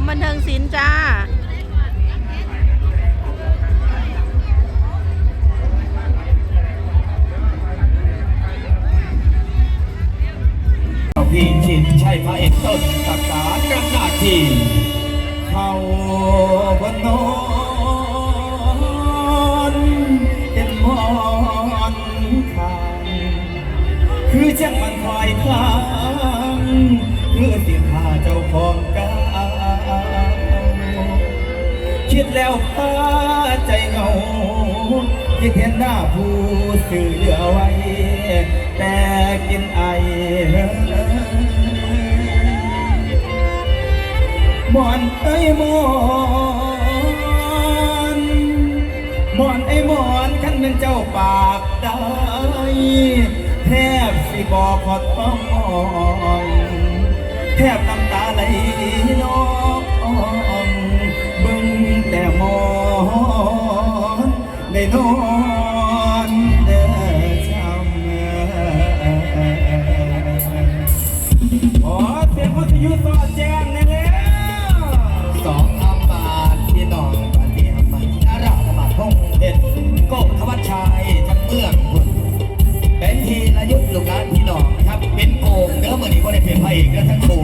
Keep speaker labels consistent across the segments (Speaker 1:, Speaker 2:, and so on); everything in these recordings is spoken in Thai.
Speaker 1: มบันเทิงศิลป์จ้า
Speaker 2: พี่ชินชัยพระเอกต้นตักษากันนาทีเขาบนนอนเป็นมอนคางคือจังมันคอยคลา คิดแล้วพาใจเหงาคิดเห็นหน้าผู้สื่อเหลือไว้ แต่กินไอมอนไอ้มอนมอนไอ้มอนขันเป็นเจ้าปากได้แทบสิบอกขอต้องแทบน้ำตาไหลน้อย นอนเด้เสียงวิทยุสอจ้งแน่แล้ว
Speaker 3: สองอำมาตย์ที่น้องบ้านเดียมันดาราธรรมทงเด่โกขวัชชัยทั้งเมืองคุณเป็นทียุทธลูกลานพี่น้ครับเป็นโกงเนื้อเหมือนี้ก็
Speaker 2: ได้เป็นพระเอกเด้ทั้งโกง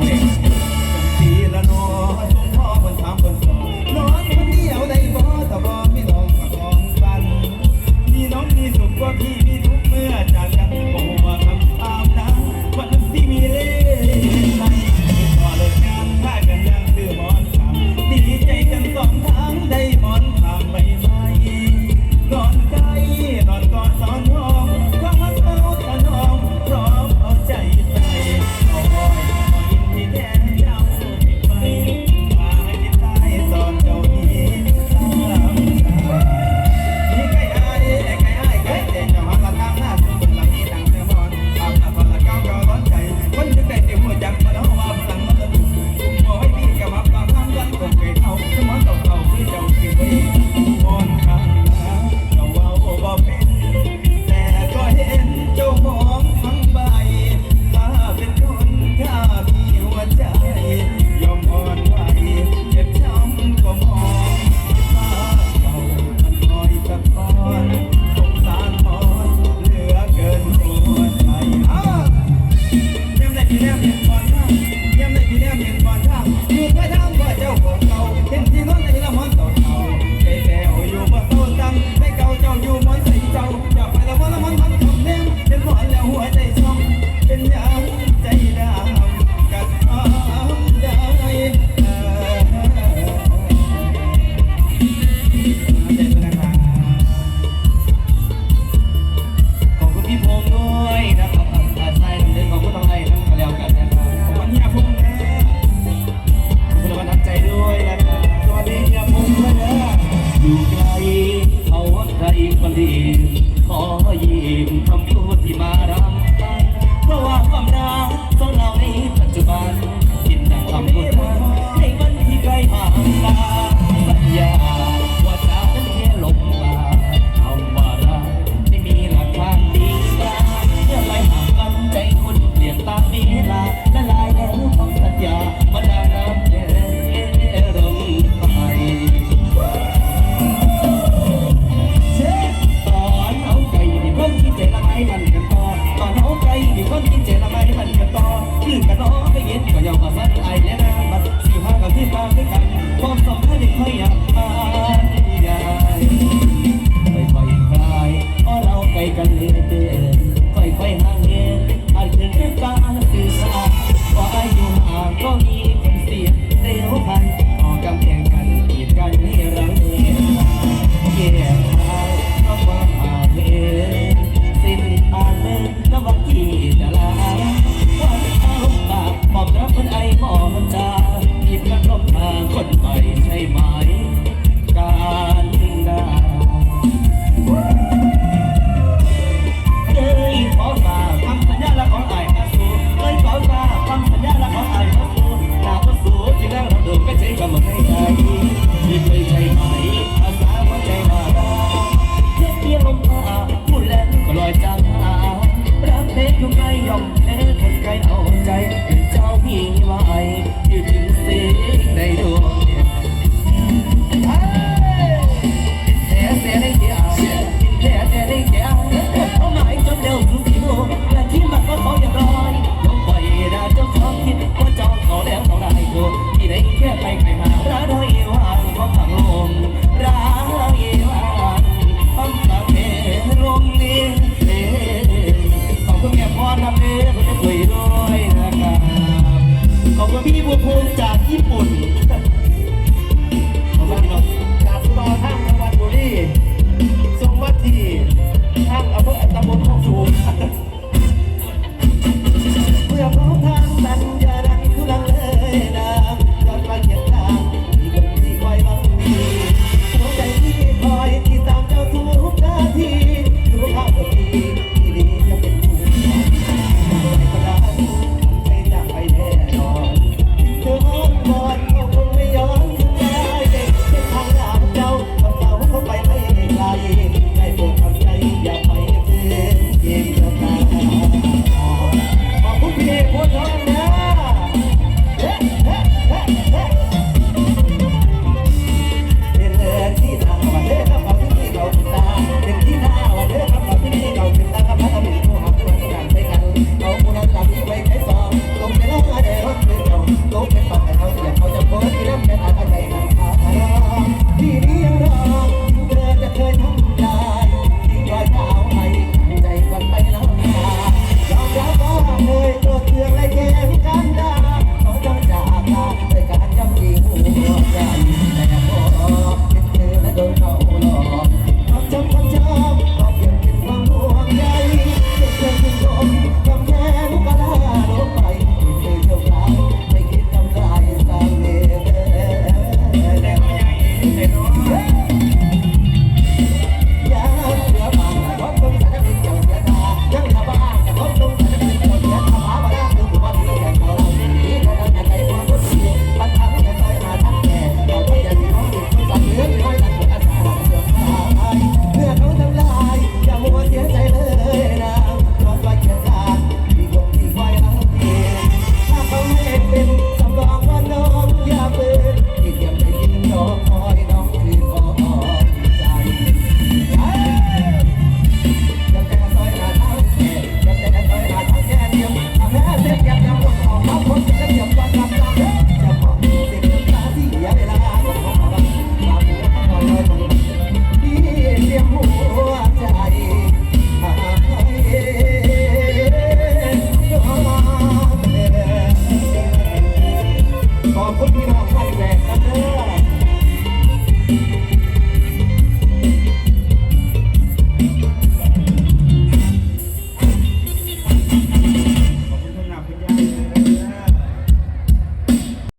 Speaker 2: ขอบคุ
Speaker 3: ณพี่น้องท่าน
Speaker 2: แร
Speaker 3: กนะเด้อ